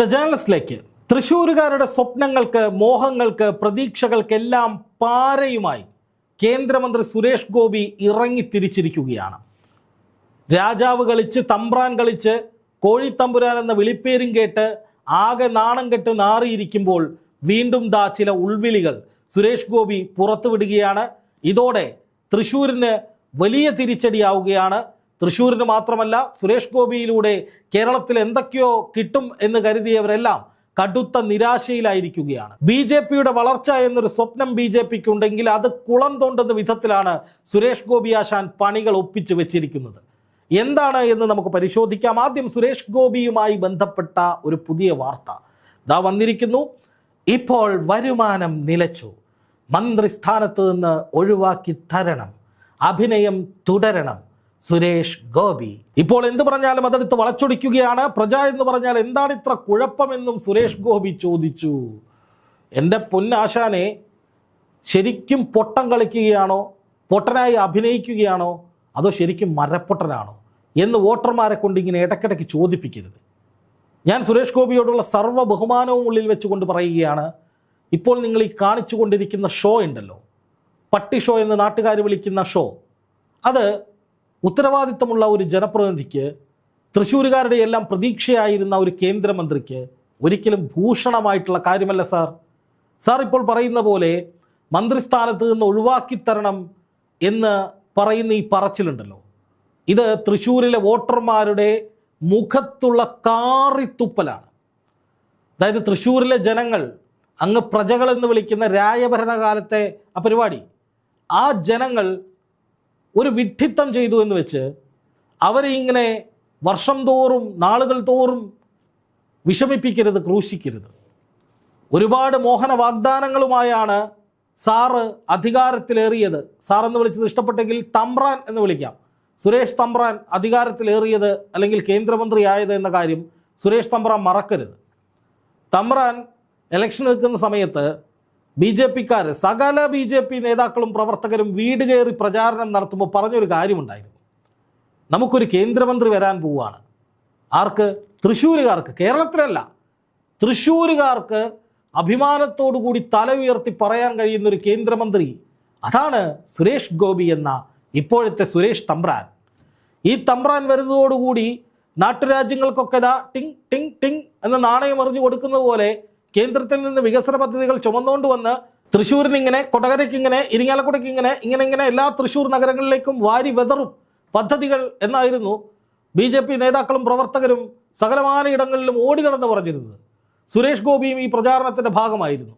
The ജേണലിസ്റ്റിലേക്ക് തൃശ്ശൂരുകാരുടെ സ്വപ്നങ്ങൾക്ക് മോഹങ്ങൾക്ക് പ്രതീക്ഷകൾക്കെല്ലാം പാരയുമായി കേന്ദ്രമന്ത്രി സുരേഷ് ഗോപി ഇറങ്ങിത്തിരിച്ചിരിക്കുകയാണ്. രാജാവ് കളിച്ച് തമ്പ്രാൻ കളിച്ച് കോഴിത്തമ്പുരാൻ എന്ന വിളിപ്പേരും കേട്ട് ആകെ നാണം കെട്ട് നാറിയിരിക്കുമ്പോൾ വീണ്ടും ദാ ചില ഉൾവിളികൾ സുരേഷ് ഗോപി പുറത്തുവിടുകയാണ്. ഇതോടെ തൃശ്ശൂരിന് വലിയ തിരിച്ചടിയാവുകയാണ്. തൃശ്ശൂരിന് മാത്രമല്ല സുരേഷ് ഗോപിയിലൂടെ കേരളത്തിൽ എന്തൊക്കെയോ കിട്ടും എന്ന് കരുതിയവരെല്ലാം കടുത്ത നിരാശയിലായിരിക്കുകയാണ്. ബി ജെ പിയുടെ വളർച്ച എന്നൊരു സ്വപ്നം ബി ജെ പിക്ക് ഉണ്ടെങ്കിൽ അത് കുളം തോണ്ടുന്ന വിധത്തിലാണ് സുരേഷ് ഗോപി ആശാൻ പണികൾ ഒപ്പിച്ചു വെച്ചിരിക്കുന്നത്. എന്താണ് എന്ന് നമുക്ക് പരിശോധിക്കാം. ആദ്യം സുരേഷ് ഗോപിയുമായി ബന്ധപ്പെട്ട ഒരു പുതിയ വാർത്ത. ദാ വന്നിരിക്കുന്നു. ഇപ്പോൾ വരുമാനം നിലച്ചു. മന്ത്രിസ്ഥാനത്ത് നിന്ന് ഒഴിവാക്കി തരണം. അഭിനയം തുടരണം. സുരേഷ് ഗോപി. ഇപ്പോൾ എന്ത് പറഞ്ഞാലും അതെടുത്ത് വളച്ചൊടിക്കുകയാണ്. പ്രജ എന്ന് പറഞ്ഞാൽ എന്താണ് ഇത്ര കുഴപ്പമെന്നും സുരേഷ് ഗോപി ചോദിച്ചു. എന്റെ പൊന്നാശാനെ ശരിക്കും പൊട്ടം കളിക്കുകയാണോ? പൊട്ടനായി അഭിനയിക്കുകയാണോ? അതോ ശരിക്കും മരപ്പൊട്ടനാണോ? എന്ന് വോട്ടർമാരെ കൊണ്ട് ഇങ്ങനെ ഇടയ്ക്കിടയ്ക്ക് ചോദിപ്പിക്കരുത്. ഞാൻ സുരേഷ് ഗോപിയോടുള്ള സർവ ബഹുമാനവും ഉള്ളിൽ വെച്ചുകൊണ്ട് പറയുകയാണ് ഇപ്പോൾ നിങ്ങൾ ഈ കാണിച്ചു കൊണ്ടിരിക്കുന്ന ഷോ ഉണ്ടല്ലോ. പട്ടി ഷോ എന്ന് നാട്ടുകാർ വിളിക്കുന്ന ഷോ. അത് ഉത്തരവാദിത്തമുള്ള ഒരു ജനപ്രതിനിധിക്ക് തൃശ്ശൂരുകാരുടെ എല്ലാം പ്രതീക്ഷയായിരുന്ന ഒരു കേന്ദ്രമന്ത്രിക്ക് ഒരിക്കലും ഭൂഷണമായിട്ടുള്ള കാര്യമല്ല സാർ. സാർ ഇപ്പോൾ പറയുന്ന പോലെ മന്ത്രിസ്ഥാനത്ത് നിന്ന് ഒഴിവാക്കി തരണം എന്ന് പറയുന്ന ഈ പറച്ചിലുണ്ടല്ലോ. ഇത് തൃശ്ശൂരിലെ വോട്ടർമാരുടെ മുഖത്തുള്ള കാറിത്തുപ്പലാണ്. അതായത് തൃശ്ശൂരിലെ ജനങ്ങൾ അങ്ങ് പ്രജകളെന്ന് വിളിക്കുന്ന രായഭരണകാലത്തെ ആ പരിപാടി ആ ജനങ്ങൾ ഒരു വിഡ്ഢിത്തം ചെയ്തു എന്ന് വെച്ച് അവരെ ഇങ്ങനെ വർഷം തോറും നാളുകൾ തോറും വിഷമിപ്പിക്കരുത് ക്രൂശിക്കരുത്. ഒരുപാട് മോഹന വാഗ്ദാനങ്ങളുമായാണ് സാറ് അധികാരത്തിലേറിയത്. സാർ എന്ന് വിളിച്ചത് ഇഷ്ടപ്പെട്ടെങ്കിൽ തമ്പ്രാൻ എന്ന് വിളിക്കാം. സുരേഷ് തമ്പ്രാൻ അധികാരത്തിലേറിയത് അല്ലെങ്കിൽ കേന്ദ്രമന്ത്രിയായത് എന്ന കാര്യം സുരേഷ് തമ്പ്രാൻ മറക്കരുത്. തമ്പ്രാൻ ഇലക്ഷൻ നിൽക്കുന്ന സമയത്ത് ബി ജെ പിക്കാർ സകല ബി ജെ പി നേതാക്കളും പ്രവർത്തകരും വീട് കയറി പ്രചാരണം നടത്തുമ്പോൾ പറഞ്ഞൊരു കാര്യമുണ്ടായിരുന്നു. നമുക്കൊരു കേന്ദ്രമന്ത്രി വരാൻ പോവുകയാണ്. ആർക്ക്? തൃശ്ശൂരുകാർക്ക്. കേരളത്തിലല്ല. തൃശ്ശൂരുകാർക്ക് അഭിമാനത്തോടു കൂടി തല ഉയർത്തി പറയാൻ കഴിയുന്ന ഒരു കേന്ദ്രമന്ത്രി അതാണ് സുരേഷ് ഗോപി എന്ന ഇപ്പോഴത്തെ സുരേഷ് തമ്പ്രാൻ. ഈ തമ്പ്രാൻ വരുന്നതോടുകൂടി നാട്ടുരാജ്യങ്ങൾക്കൊക്കെ ദാ ടിങ് ടിങ് ടിങ് എന്ന നാണയം എറിഞ്ഞു കൊടുക്കുന്നത് പോലെ കേന്ദ്രത്തിൽ നിന്ന് വികസന പദ്ധതികൾ ചുമന്നുകൊണ്ട് വന്ന് തൃശ്ശൂരിന് ഇങ്ങനെ കൊടകരയ്ക്ക് ഇങ്ങനെ ഇരിങ്ങാലക്കുടയ്ക്ക് ഇങ്ങനെ ഇങ്ങനെ ഇങ്ങനെ എല്ലാ തൃശ്ശൂർ നഗരങ്ങളിലേക്കും വാരി വെതറും പദ്ധതികൾ എന്നായിരുന്നു ബി ജെ പി നേതാക്കളും പ്രവർത്തകരും സകലമാന ഇടങ്ങളിലും ഓടി നടന്ന് പറഞ്ഞിരുന്നത്. സുരേഷ് ഗോപിയും ഈ പ്രചാരണത്തിന്റെ ഭാഗമായിരുന്നു.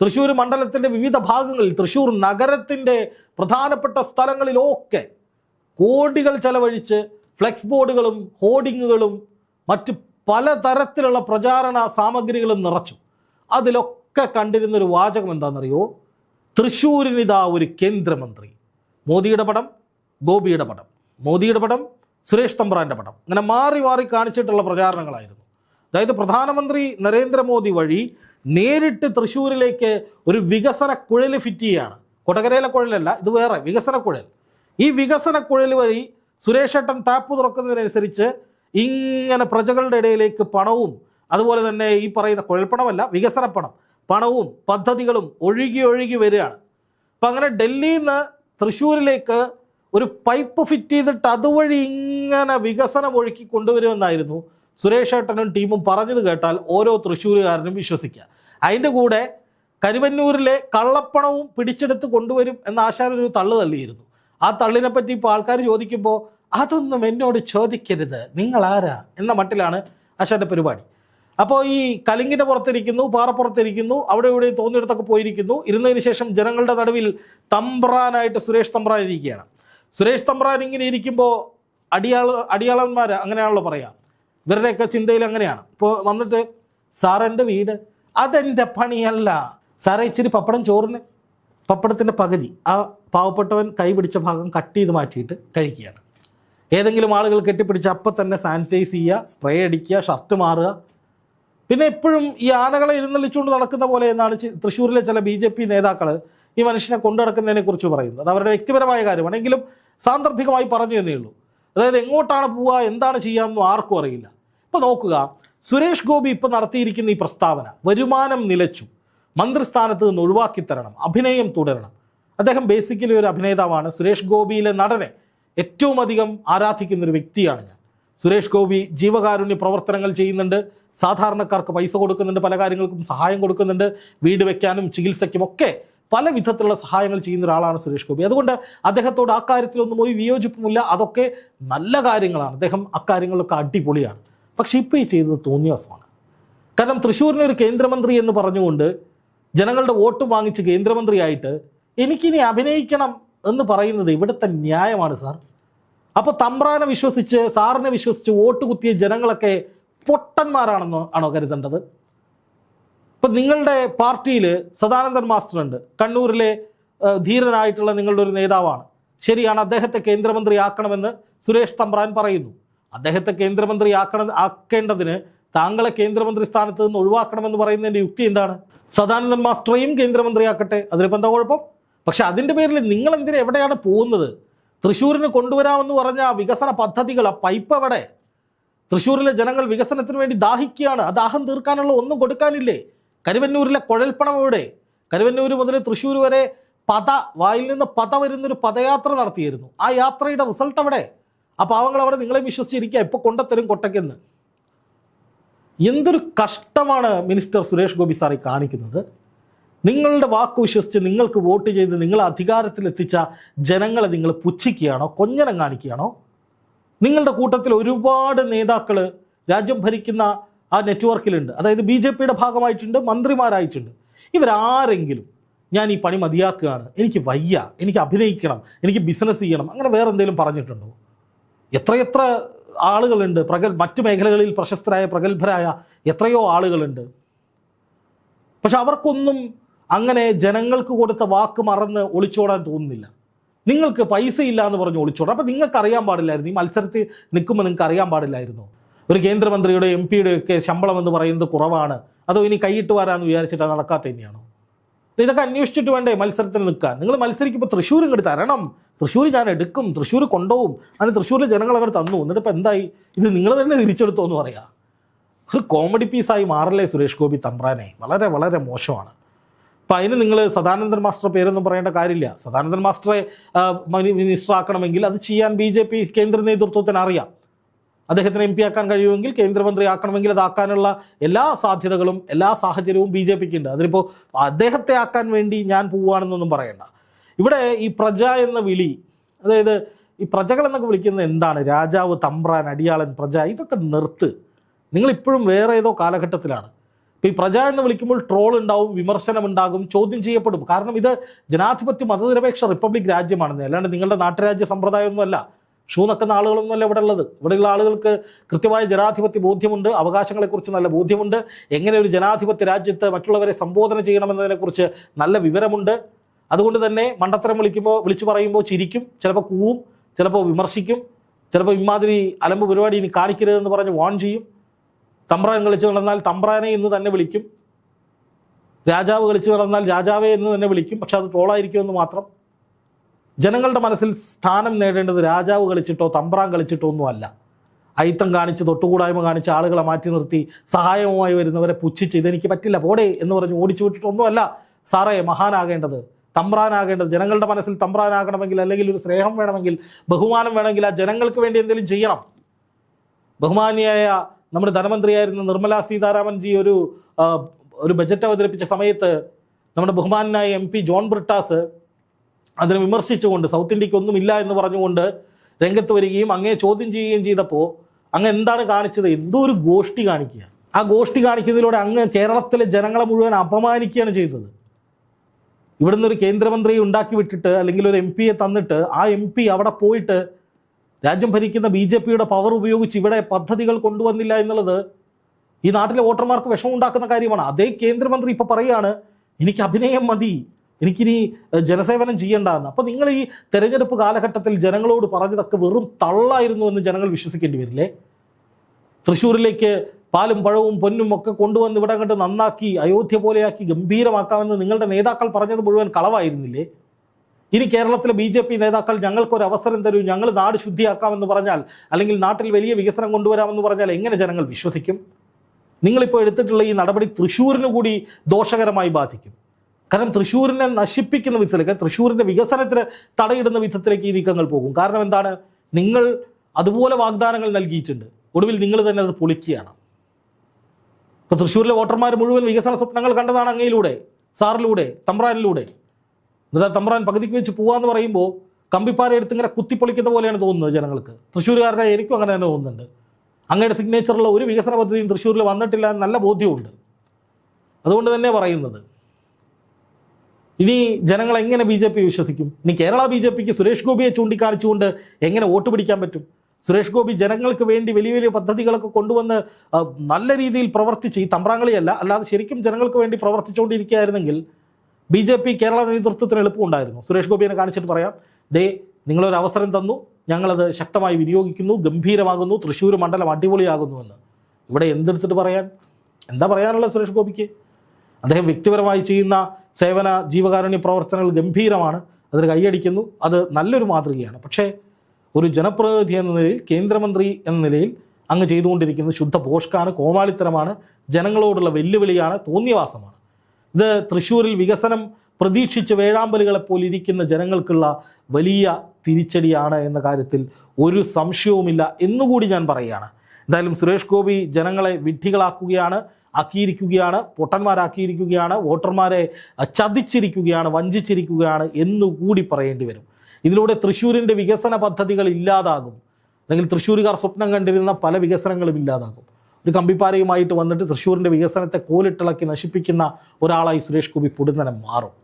തൃശ്ശൂർ മണ്ഡലത്തിന്റെ വിവിധ ഭാഗങ്ങളിൽ തൃശ്ശൂർ നഗരത്തിന്റെ പ്രധാനപ്പെട്ട സ്ഥലങ്ങളിലൊക്കെ കോടികൾ ചെലവഴിച്ച് ഫ്ലെക്സ് ബോർഡുകളും ഹോർഡിങ്ങുകളും മറ്റ് പലതരത്തിലുള്ള പ്രചാരണ സാമഗ്രികളും നിറച്ചു. അതിലൊക്കെ കണ്ടിരുന്നൊരു വാചകം എന്താണെന്നറിയോ? തൃശ്ശൂരിനിതാ ഒരു കേന്ദ്രമന്ത്രി. മോദിയുടെ പടം ഗോപിയുടെ പടം. മോദിയുടെ പടം സുരേഷ് തമ്പ്രാന്റെ പടം. അങ്ങനെ മാറി മാറി കാണിച്ചിട്ടുള്ള പ്രചാരണങ്ങളായിരുന്നു. അതായത് പ്രധാനമന്ത്രി നരേന്ദ്രമോദി വഴി നേരിട്ട് തൃശ്ശൂരിലേക്ക് ഒരു വികസന കുഴൽ ഫിറ്റ് ചെയ്യുകയാണ് കൊടകരയിലെ കുഴലല്ല ഇത് വേറെ വികസന കുഴൽ. ഈ വികസന കുഴൽ വഴി സുരേഷ് ഏട്ടൻ ടാപ്പ് തുറക്കുന്നതിനനുസരിച്ച് ഇങ്ങനെ പ്രജകളുടെ ഇടയിലേക്ക് പണവും അതുപോലെ തന്നെ ഈ പറയുന്ന കുഴൽപ്പണമല്ല വികസന പണം പണവും പദ്ധതികളും ഒഴുകി ഒഴുകി വരികയാണ്. അപ്പം അങ്ങനെ ഡൽഹിയിൽ നിന്ന് തൃശ്ശൂരിലേക്ക് ഒരു പൈപ്പ് ഫിറ്റ് ചെയ്തിട്ട് അതുവഴി ഇങ്ങനെ വികസനം ഒഴുക്കി കൊണ്ടുവരുമെന്നായിരുന്നു സുരേഷ് ഏട്ടനും ടീമും പറഞ്ഞത് കേട്ടാൽ ഓരോ തൃശ്ശൂരുകാരനും വിശ്വസിക്കുക. അതിന്റെ കൂടെ കരുവന്നൂരിലെ കള്ളപ്പണവും പിടിച്ചെടുത്ത് കൊണ്ടുവരും എന്ന ആശാനൊരു തള്ളു തള്ളിയിരുന്നു. ആ തള്ളിനെ പറ്റി ഇപ്പോൾ ആൾക്കാർ ചോദിക്കുമ്പോൾ അതൊന്നും എന്നോട് ചോദിക്കരുത്. നിങ്ങളാരാ എന്ന മട്ടിലാണ് ആശാന്റെ പരിപാടി. അപ്പോൾ ഈ കലിങ്ങിന്റെ പുറത്തിരിക്കുന്നു പാറപ്പുറത്തിരിക്കുന്നു അവിടെ ഇവിടെ തോന്നിയിടത്തൊക്കെ പോയിരിക്കുന്നു. ഇരുന്നതിന് ശേഷം ജനങ്ങളുടെ നടുവിൽ തമ്പ്രാനായിട്ട് സുരേഷ് തമ്പ്രാൻ ഇരിക്കുകയാണ്. സുരേഷ് തമ്പ്രാൻ ഇങ്ങനെ ഇരിക്കുമ്പോൾ അടിയാള അടിയാളന്മാർ അങ്ങനെയാണല്ലോ പറയാം. ഇവരുടെയൊക്കെ ചിന്തയിൽ അങ്ങനെയാണ്. ഇപ്പോൾ വന്നിട്ട് സാറെന്റെ വീട് അതെന്റെ പണിയല്ല. സാറേ ഇച്ചിരി പപ്പടം ചോറിന് പപ്പടത്തിന്റെ പകുതി. ആ പാവപ്പെട്ടവൻ കൈ പിടിച്ച ഭാഗം കട്ട് ചെയ്ത് മാറ്റിയിട്ട് കഴിക്കുകയാണ്. ഏതെങ്കിലും ആളുകൾ കെട്ടിപ്പിടിച്ച് അപ്പം തന്നെ സാനിറ്റൈസ് ചെയ്യുക സ്പ്രേ അടിക്കുക ഷർട്ട് മാറുക പിന്നെ എപ്പോഴും ഈ ആനകളെ എഴുന്നള്ളിച്ചുകൊണ്ട് നടക്കുന്ന പോലെ എന്നാണ് തൃശ്ശൂരിലെ ചില ബി ജെ പി നേതാക്കൾ ഈ മനുഷ്യനെ കൊണ്ടുനടക്കുന്നതിനെ കുറിച്ച് പറയുന്നത്. അത് അവരുടെ വ്യക്തിപരമായ കാര്യമാണ് എങ്കിലും സാന്ദർഭികമായി പറഞ്ഞു എന്നേ ഉള്ളൂ. അതായത് എങ്ങോട്ടാണ് പോവുക എന്താണ് ചെയ്യാമെന്നും ആർക്കും അറിയില്ല. ഇപ്പോൾ നോക്കുക സുരേഷ് ഗോപി ഇപ്പോൾ നടത്തിയിരിക്കുന്ന ഈ പ്രസ്താവന വരുമാനം നിലച്ചു മന്ത്രിസ്ഥാനത്ത് നിന്ന് ഒഴിവാക്കി തരണം അഭിനയം തുടരണം. അദ്ദേഹം ബേസിക്കലി ഒരു അഭിനേതാവാണ്. സുരേഷ് ഗോപിയിലെ നടനെ ഏറ്റവും അധികം ആരാധിക്കുന്ന ഒരു വ്യക്തിയാണ് ഞാൻ. സുരേഷ് ഗോപി ജീവകാരുണ്യ പ്രവർത്തനങ്ങൾ ചെയ്യുന്നുണ്ട്. സാധാരണക്കാർക്ക് പൈസ കൊടുക്കുന്നുണ്ട് പല കാര്യങ്ങൾക്കും സഹായം കൊടുക്കുന്നുണ്ട് വീട് വെക്കാനും ചികിത്സയ്ക്കും ഒക്കെ പല വിധത്തിലുള്ള സഹായങ്ങൾ ചെയ്യുന്ന ഒരാളാണ് സുരേഷ് ഗോപി. അതുകൊണ്ട് അദ്ദേഹത്തോട് ആ കാര്യത്തിലൊന്നും ഒരു വിയോജിപ്പുമില്ല. അതൊക്കെ നല്ല കാര്യങ്ങളാണ്. അദ്ദേഹം അക്കാര്യങ്ങളിലൊക്കെ അടിപൊളിയാണ്. പക്ഷേ ഇപ്പോൾ ഈ ചെയ്തത് തോന്നിയാസമാണ് കാരണം തൃശ്ശൂരിനെ ഒരു കേന്ദ്രമന്ത്രി എന്ന് പറഞ്ഞുകൊണ്ട് ജനങ്ങളുടെ വോട്ട് വാങ്ങിച്ച് കേന്ദ്രമന്ത്രിയായിട്ട് എനിക്കിനി അഭിനയിക്കണം എന്ന് പറയുന്നത് ഇവിടുത്തെ ന്യായമാണ് സാർ. അപ്പോൾ തമ്പ്രാനെ വിശ്വസിച്ച് സാറിനെ വിശ്വസിച്ച് വോട്ട് കുത്തിയ ജനങ്ങളൊക്കെ പൊട്ടന്മാരാണെന്നോ ആണോ കരുതേണ്ടത്? ഇപ്പം നിങ്ങളുടെ പാർട്ടിയിൽ സദാനന്ദൻ മാസ്റ്റർ ഉണ്ട് കണ്ണൂരിലെ ധീരനായിട്ടുള്ള നിങ്ങളുടെ ഒരു നേതാവാണ്. ശരിയാണ് അദ്ദേഹത്തെ കേന്ദ്രമന്ത്രിയാക്കണമെന്ന് സുരേഷ് തമ്പ്രാൻ പറയുന്നു. അദ്ദേഹത്തെ കേന്ദ്രമന്ത്രി ആക്കണം ആക്കേണ്ടതിന് താങ്കളെ കേന്ദ്രമന്ത്രി സ്ഥാനത്ത് നിന്ന് ഒഴിവാക്കണമെന്ന് പറയുന്നതിന്റെ യുക്തി എന്താണ്? സദാനന്ദൻ മാസ്റ്ററെയും കേന്ദ്രമന്ത്രിയാക്കട്ടെ. അതിനിപ്പോൾ എന്താ കുഴപ്പം? പക്ഷെ അതിന്റെ പേരിൽ നിങ്ങൾ എന്തിനാ എവിടെയാണ് പോകുന്നത്? തൃശ്ശൂരിന് കൊണ്ടുവരാമെന്ന് പറഞ്ഞ വികസന പദ്ധതികൾ ആ പൈപ്പ് എവിടെ? തൃശ്ശൂരിലെ ജനങ്ങൾ വികസനത്തിന് വേണ്ടി ദാഹിക്കുകയാണ്. ആ ദാഹം തീർക്കാനുള്ള ഒന്നും കൊടുക്കാനില്ലേ? കരുവന്നൂരിലെ കുഴൽപ്പണം എവിടെ? കരുവന്നൂർ മുതൽ തൃശ്ശൂർ വരെ പത വായിൽ നിന്ന് പത വരുന്നൊരു പദയാത്ര നടത്തിയിരുന്നു. ആ യാത്രയുടെ റിസൾട്ട് അവിടെ ആ പാവങ്ങൾ അവിടെ നിങ്ങളെ വിശ്വസിച്ചിരിക്കുക. ഇപ്പോൾ കൊണ്ടത്തരും കൊട്ടയ്ക്കെന്ന്. എന്തൊരു കഷ്ടമാണ് മിനിസ്റ്റർ സുരേഷ് ഗോപി സാറി കാണിക്കുന്നത്. നിങ്ങളുടെ വാക്ക് വിശ്വസിച്ച് നിങ്ങൾക്ക് വോട്ട് ചെയ്ത് നിങ്ങളെ അധികാരത്തിലെത്തിച്ച ജനങ്ങളെ നിങ്ങൾ പുച്ഛിക്കുകയാണോ കൊഞ്ഞനം കാണിക്കുകയാണോ? നിങ്ങളുടെ കൂട്ടത്തിൽ ഒരുപാട് നേതാക്കൾ രാജ്യം ഭരിക്കുന്ന ആ നെറ്റ്വർക്കിലുണ്ട്. അതായത് ബി ജെ പിയുടെ ഭാഗമായിട്ടുണ്ട് മന്ത്രിമാരായിട്ടുണ്ട്. ഇവരാരെങ്കിലും ഞാൻ ഈ പണി മതിയാക്കുകയാണ് എനിക്ക് വയ്യ എനിക്ക് അഭിനയിക്കണം എനിക്ക് ബിസിനസ് ചെയ്യണം അങ്ങനെ വേറെ എന്തെങ്കിലും പറഞ്ഞിട്ടുണ്ടോ? എത്രയെത്ര ആളുകളുണ്ട് പ്രഗൽ മറ്റു മേഖലകളിൽ പ്രശസ്തരായ പ്രഗത്ഭരായ എത്രയോ ആളുകളുണ്ട്. പക്ഷെ അവർക്കൊന്നും അങ്ങനെ ജനങ്ങൾക്ക് കൊടുത്ത വാക്ക് മറന്ന് ഒളിച്ചോടാൻ തോന്നുന്നില്ല. നിങ്ങൾക്ക് പൈസ ഇല്ല എന്ന് പറഞ്ഞ് ഒളിച്ചോടും. അപ്പം നിങ്ങൾക്ക് അറിയാൻ പാടില്ലായിരുന്നു. ഈ മത്സരത്തിൽ നിൽക്കുമ്പോൾ നിങ്ങൾക്ക് അറിയാൻ പാടില്ലായിരുന്നു. ഒരു കേന്ദ്രമന്ത്രിയുടെ എം പിയുടെ ഒക്കെ ശമ്പളം എന്ന് പറയുന്നത് കുറവാണ്. അതോ ഇനി കൈയിട്ട് വരാമെന്ന് വിചാരിച്ചിട്ട് നടക്കാത്ത തന്നെയാണോ? ഇതൊക്കെ അന്വേഷിച്ചിട്ട് വേണ്ടേ മത്സരത്തിന് നിൽക്കാൻ? നിങ്ങൾ മത്സരിക്കുമ്പോൾ തൃശ്ശൂർ ഇങ്ങോട്ട് തരണം. തൃശ്ശൂർ ഞാൻ എടുക്കും. തൃശ്ശൂർ കൊണ്ടുപോകും. അതിന് തൃശ്ശൂരിലെ ജനങ്ങൾ അങ്ങോട്ട് തന്നു. എന്നിട്ട് ഇപ്പം എന്തായി? ഇത് നിങ്ങൾ തന്നെ തിരിച്ചെടുത്തോ എന്ന് പറയാം. ഒരു കോമഡി പീസായി മാറല്ലേ സുരേഷ് ഗോപി തമ്പ്രാനെ? വളരെ വളരെ മോശമാണ്. അപ്പം അതിന് നിങ്ങൾ സദാനന്ദൻ മാസ്റ്റർ പേരൊന്നും പറയേണ്ട കാര്യമില്ല. സദാനന്ദൻ മാസ്റ്ററെ മിനിസ്റ്റർ ആക്കണമെങ്കിൽ അത് ചെയ്യാൻ ബി ജെ പി കേന്ദ്ര നേതൃത്വത്തിന് അറിയാം. അദ്ദേഹത്തിന് എം പി ആക്കാൻ കഴിയുമെങ്കിൽ കേന്ദ്രമന്ത്രി ആക്കണമെങ്കിൽ അതാക്കാനുള്ള എല്ലാ സാധ്യതകളും എല്ലാ സാഹചര്യവും ബി ജെ പിക്ക് ഉണ്ട് അതിനിപ്പോൾ അദ്ദേഹത്തെ ആക്കാൻ വേണ്ടി ഞാൻ പോവുകയാണെന്നൊന്നും പറയണ്ട. ഇവിടെ ഈ പ്രജ എന്ന വിളി അതായത് ഈ പ്രജകളെന്നൊക്കെ വിളിക്കുന്നത് എന്താണ്? രാജാവ് തമ്പ്രാൻ അടിയാളൻ പ്രജ ഇതൊക്കെ നിർത്ത്. നിങ്ങളിപ്പോഴും വേറെ ഏതോ കാലഘട്ടത്തിലാണ്. ഇപ്പോൾ ഈ പ്രജ എന്ന് വിളിക്കുമ്പോൾ ട്രോൾ ഉണ്ടാവും വിമർശനം ഉണ്ടാകും ചോദ്യം ചെയ്യപ്പെടും. കാരണം ഇത് ജനാധിപത്യ മതനിരപേക്ഷ റിപ്പബ്ലിക് രാജ്യമാണെന്ന്. അല്ലാണ്ട് നിങ്ങളുടെ നാട്ടുരാജ്യ സമ്പ്രദായമൊന്നുമല്ല. ഷൂ നക്കുന്ന ആളുകളൊന്നുമല്ല ഇവിടെ ഉള്ളത്. ഇവിടെയുള്ള ആളുകൾക്ക് കൃത്യമായ ജനാധിപത്യ ബോധ്യമുണ്ട്. അവകാശങ്ങളെക്കുറിച്ച് നല്ല ബോധ്യമുണ്ട്. എങ്ങനെ ഒരു ജനാധിപത്യ രാജ്യത്ത് മറ്റുള്ളവരെ സംബോധന ചെയ്യണമെന്നതിനെക്കുറിച്ച് നല്ല വിവരമുണ്ട്. അതുകൊണ്ട് തന്നെ മണ്ടത്തരം വിളിക്കുമ്പോൾ വിളിച്ചു പറയുമ്പോൾ ചിരിക്കും. ചിലപ്പോൾ കൂവും ചിലപ്പോൾ വിമർശിക്കും. ചിലപ്പോൾ ഇമാതിരി അലമ്പ് പരിപാടി ഇനി കാണിക്കരുതെന്ന് പറഞ്ഞ് വാൺ ചെയ്യും. തമ്പ്രാൻ കളിച്ച് നടന്നാൽ തമ്പ്രാനെ എന്ന് തന്നെ വിളിക്കും. രാജാവ് കളിച്ച് നടന്നാൽ രാജാവേ എന്ന് തന്നെ വിളിക്കും. പക്ഷെ അത് ട്രോളായിരിക്കുമെന്ന് മാത്രം. ജനങ്ങളുടെ മനസ്സിൽ സ്ഥാനം നേടേണ്ടത് രാജാവ് കളിച്ചിട്ടോ തമ്പ്രാൻ കളിച്ചിട്ടോ ഒന്നുമല്ല അയിത്തം കാണിച്ച് തൊട്ടുകൂടായ്മ കാണിച്ച് ആളുകളെ മാറ്റി നിർത്തി സഹായവുമായി വരുന്നവരെ പുച്ഛിച്ച് ഇതെനിക്ക് പറ്റില്ല പോടേ എന്ന് പറഞ്ഞ് ഓടിച്ചു വിട്ടിട്ടൊന്നുമല്ല സാറേ മഹാനാകേണ്ടത്. തമ്പ്രാനാകേണ്ടത്. ജനങ്ങളുടെ മനസ്സിൽ തമ്പ്രാനാകണമെങ്കിൽ അല്ലെങ്കിൽ ഒരു സ്നേഹം വേണമെങ്കിൽ ബഹുമാനം വേണമെങ്കിൽ ആ ജനങ്ങൾക്ക് വേണ്ടി എന്തെങ്കിലും ചെയ്യണം. ബഹുമാനിയായ നമ്മുടെ ധനമന്ത്രിയായിരുന്ന നിർമ്മലാ സീതാരാമൻ ജി ഒരു ഒരു ബജറ്റ് അവതരിപ്പിച്ച സമയത്ത് നമ്മുടെ ബഹുമാനായ എം പി ജോൺ ബ്രിട്ടാസ് അതിനെ വിമർശിച്ചുകൊണ്ട് സൗത്ത് ഇന്ത്യയ്ക്ക് ഒന്നുമില്ല എന്ന് പറഞ്ഞുകൊണ്ട് രംഗത്ത് വരികയും അങ്ങേ ചോദ്യം ചെയ്യുകയും ചെയ്തപ്പോൾ അങ്ങ് എന്താണ് കാണിച്ചത്? എന്തോ ഒരു ഗോഷ്ടി കാണിക്കുക. ആ ഗോഷ്ടി കാണിക്കുന്നതിലൂടെ അങ്ങ് കേരളത്തിലെ ജനങ്ങളെ മുഴുവൻ അപമാനിക്കുകയാണ് ചെയ്തത്. ഇവിടുന്ന് ഒരു കേന്ദ്രമന്ത്രിയെ ഉണ്ടാക്കി വിട്ടിട്ട് അല്ലെങ്കിൽ ഒരു എം പിയെ തന്നിട്ട് ആ എം പി അവിടെ പോയിട്ട് രാജ്യം ഭരിക്കുന്ന ബി ജെ പിയുടെ പവർ ഉപയോഗിച്ച് ഇവിടെ പദ്ധതികൾ കൊണ്ടുവന്നില്ല എന്നുള്ളത് ഈ നാട്ടിലെ വോട്ടർമാർക്ക് വിഷമം ഉണ്ടാക്കുന്ന കാര്യമാണ്. അതേ കേന്ദ്രമന്ത്രി ഇപ്പോൾ പറയാണ് എനിക്ക് അഭിനയം മതി എനിക്കിനി ജനസേവനം ചെയ്യേണ്ടതെന്ന് അപ്പോൾ നിങ്ങൾ ഈ തെരഞ്ഞെടുപ്പ് കാലഘട്ടത്തിൽ ജനങ്ങളോട് പറഞ്ഞതൊക്കെ വെറും തള്ളായിരുന്നു എന്ന് ജനങ്ങൾ വിശ്വസിക്കേണ്ടി വരില്ലേ? തൃശ്ശൂരിലേക്ക് പാലും പഴവും പൊന്നും ഒക്കെ കൊണ്ടുവന്ന് ഇവിടെ കണ്ട് നന്നാക്കി അയോധ്യ പോലെയാക്കി ഗംഭീരമാക്കാമെന്ന് നിങ്ങളുടെ നേതാക്കൾ പറഞ്ഞത് മുഴുവൻ കളവായിരുന്നില്ലേ? ഇനി കേരളത്തിലെ ബി ജെ പി നേതാക്കൾ ഞങ്ങൾക്കൊരു അവസരം തരൂ ഞങ്ങൾ നാട് ശുദ്ധിയാക്കാമെന്ന് പറഞ്ഞാൽ അല്ലെങ്കിൽ നാട്ടിൽ വലിയ വികസനം കൊണ്ടുവരാമെന്ന് പറഞ്ഞാൽ എങ്ങനെ ജനങ്ങൾ വിശ്വസിക്കും? നിങ്ങളിപ്പോൾ എടുത്തിട്ടുള്ള ഈ നടപടി തൃശ്ശൂരിന് കൂടി ദോഷകരമായി ബാധിക്കും. കാരണം തൃശ്ശൂരിനെ നശിപ്പിക്കുന്ന വിധത്തിലേക്ക് തൃശ്ശൂരിന്റെ വികസനത്തിന് തടയിടുന്ന വിധത്തിലേക്ക് ഈ നീക്കങ്ങൾ പോകും. കാരണം എന്താണ്? നിങ്ങൾ അതുപോലെ വാഗ്ദാനങ്ങൾ നൽകിയിട്ടുണ്ട്. ഒടുവിൽ നിങ്ങൾ തന്നെ അത് പൊളിക്കുകയാണ്. ഇപ്പോൾ തൃശ്ശൂരിലെ വോട്ടർമാർ മുഴുവൻ വികസന സ്വപ്നങ്ങൾ കണ്ടതാണ് അങ്ങയിലൂടെ സാറിലൂടെ തമ്പ്രാനിലൂടെ. എന്നിട്ട് തമ്പുരാൻ പകുതിക്ക് വെച്ച് പോവാന്ന് പറയുമ്പോൾ കമ്പിപ്പാറ എടുത്ത് ഇങ്ങനെ കുത്തിപ്പൊളിക്കുന്ന പോലെയാണ് തോന്നുന്നത് ജനങ്ങൾക്ക്. തൃശ്ശൂരുകാരുടെ എനിക്കും അങ്ങനെ തന്നെ തോന്നുന്നുണ്ട്. അങ്ങയുടെ സിഗ്നേച്ചറുള്ള ഒരു വികസന പദ്ധതിയും തൃശ്ശൂരിൽ വന്നിട്ടില്ല എന്ന് നല്ല ബോധ്യമുണ്ട്. അതുകൊണ്ട് തന്നെ പറയുന്നത്. ഇനി ജനങ്ങൾ എങ്ങനെ ബി ജെ പി വിശ്വസിക്കും? ഇനി കേരള ബി ജെ പിക്ക് സുരേഷ് ഗോപിയെ ചൂണ്ടിക്കാണിച്ചുകൊണ്ട് എങ്ങനെ വോട്ട് പിടിക്കാൻ പറ്റും? സുരേഷ് ഗോപി ജനങ്ങൾക്ക് വേണ്ടി വലിയ വലിയ പദ്ധതികളൊക്കെ കൊണ്ടുവന്ന് നല്ല രീതിയിൽ പ്രവർത്തിച്ച് ഈ തമ്പ്രാങ്കളിയല്ല അല്ലാതെ ശരിക്കും ജനങ്ങൾക്ക് വേണ്ടി പ്രവർത്തിച്ചുകൊണ്ടിരിക്കുകയായിരുന്നെങ്കിൽ ബി ജെ പി കേരള നേതൃത്വത്തിന് എളുപ്പമുണ്ടായിരുന്നു. സുരേഷ് ഗോപിയെ കാണിച്ചിട്ട് പറയാം. ദേ നിങ്ങളൊരു അവസരം തന്നു. ഞങ്ങളത് ശക്തമായി വിനിയോഗിക്കുന്നു ഗംഭീരമാകുന്നു തൃശ്ശൂർ മണ്ഡലം അടിപൊളിയാകുന്നു എന്ന്. ഇവിടെ എന്തെടുത്തിട്ട് പറയാൻ? എന്താ പറയാനുള്ളത് സുരേഷ് ഗോപിക്ക്? അദ്ദേഹം വ്യക്തിപരമായി ചെയ്യുന്ന സേവന ജീവകാരുണ്യ പ്രവർത്തനങ്ങൾ ഗംഭീരമാണ്. അതിന് കൈയടിക്കുന്നു. അത് നല്ലൊരു മാതൃകയാണ്. പക്ഷേ ഒരു ജനപ്രതിനിധി എന്ന നിലയിൽ കേന്ദ്രമന്ത്രി എന്ന നിലയിൽ അങ്ങ് ചെയ്തുകൊണ്ടിരിക്കുന്നത് ശുദ്ധ പോഷ്കാണ് കോമാളിത്തരമാണ് ജനങ്ങളോടുള്ള വെല്ലുവിളിയാണ് തോന്നിയവാസമാണ്. ഇത് തൃശ്ശൂരിൽ വികസനം പ്രതീക്ഷിച്ച് വേഴാമ്പലുകളെ പോലെ ഇരിക്കുന്ന ജനങ്ങൾക്കുള്ള വലിയ തിരിച്ചടിയാണ് എന്ന കാര്യത്തിൽ ഒരു സംശയവുമില്ല എന്നുകൂടി ഞാൻ പറയുകയാണ്. എന്തായാലും സുരേഷ് ഗോപി ജനങ്ങളെ വിഡ്ഢികളാക്കുകയാണ് ആക്കിയിരിക്കുകയാണ് പൊട്ടന്മാരാക്കിയിരിക്കുകയാണ് വോട്ടർമാരെ ചതിച്ചിരിക്കുകയാണ് വഞ്ചിച്ചിരിക്കുകയാണ് എന്നുകൂടി പറയേണ്ടി വരും. ഇതിലൂടെ തൃശ്ശൂരിന്റെ വികസന പദ്ധതികൾ ഇല്ലാതാകും. അല്ലെങ്കിൽ തൃശ്ശൂരുകാർ സ്വപ്നം കണ്ടിരുന്ന പല വികസനങ്ങളും ഇല്ലാതാകും. ഒരു കമ്പിപ്പാരയുമായിട്ട് വന്നിട്ട് തൃശ്ശൂരിന്റെ വികസനത്തെ കോലിട്ടിളക്കി നശിപ്പിക്കുന്ന ഒരാളായി സുരേഷ് ഗോപി പൊടുന്നനെ മാറും.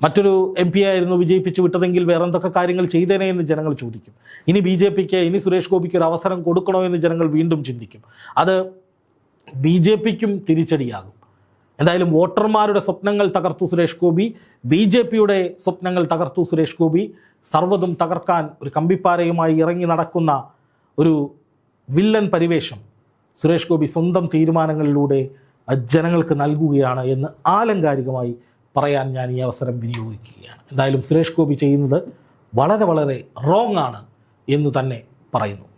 മറ്റൊരു എം പി ആയിരുന്നു വിജയിപ്പിച്ച് വിട്ടതെങ്കിൽ വേറെ എന്തൊക്കെ കാര്യങ്ങൾ ചെയ്തേനെ എന്ന് ജനങ്ങൾ ചോദിക്കും. ഇനി ബി ജെ പിക്ക് ഇനി സുരേഷ് ഗോപിക്ക് ഒരു അവസരം കൊടുക്കണോ എന്ന് ജനങ്ങൾ വീണ്ടും ചിന്തിക്കും. അത് ബി ജെ പിക്കും തിരിച്ചടിയാകും. എന്തായാലും വോട്ടർമാരുടെ സ്വപ്നങ്ങൾ തകർത്തു സുരേഷ് ഗോപി ബി ജെ പിയുടെ സ്വപ്നങ്ങൾ തകർത്തു സുരേഷ് ഗോപി സർവതും തകർക്കാൻ ഒരു കമ്പിപ്പാരയുമായി ഇറങ്ങി നടക്കുന്ന ഒരു വില്ലൻ പരിവേഷം സുരേഷ് ഗോപി സ്വന്തം തീരുമാനങ്ങളിലൂടെ ജനങ്ങൾക്ക് നൽകുകയാണ് എന്ന് ആലങ്കാരികമായി പറയാൻ ഞാൻ ഈ അവസരം വിനിയോഗിക്കുകയാണ്. എന്തായാലും സുരേഷ് ഗോപി ചെയ്യുന്നത് വളരെ വളരെ റോങ് ആണ് എന്ന് തന്നെ പറയുന്നു.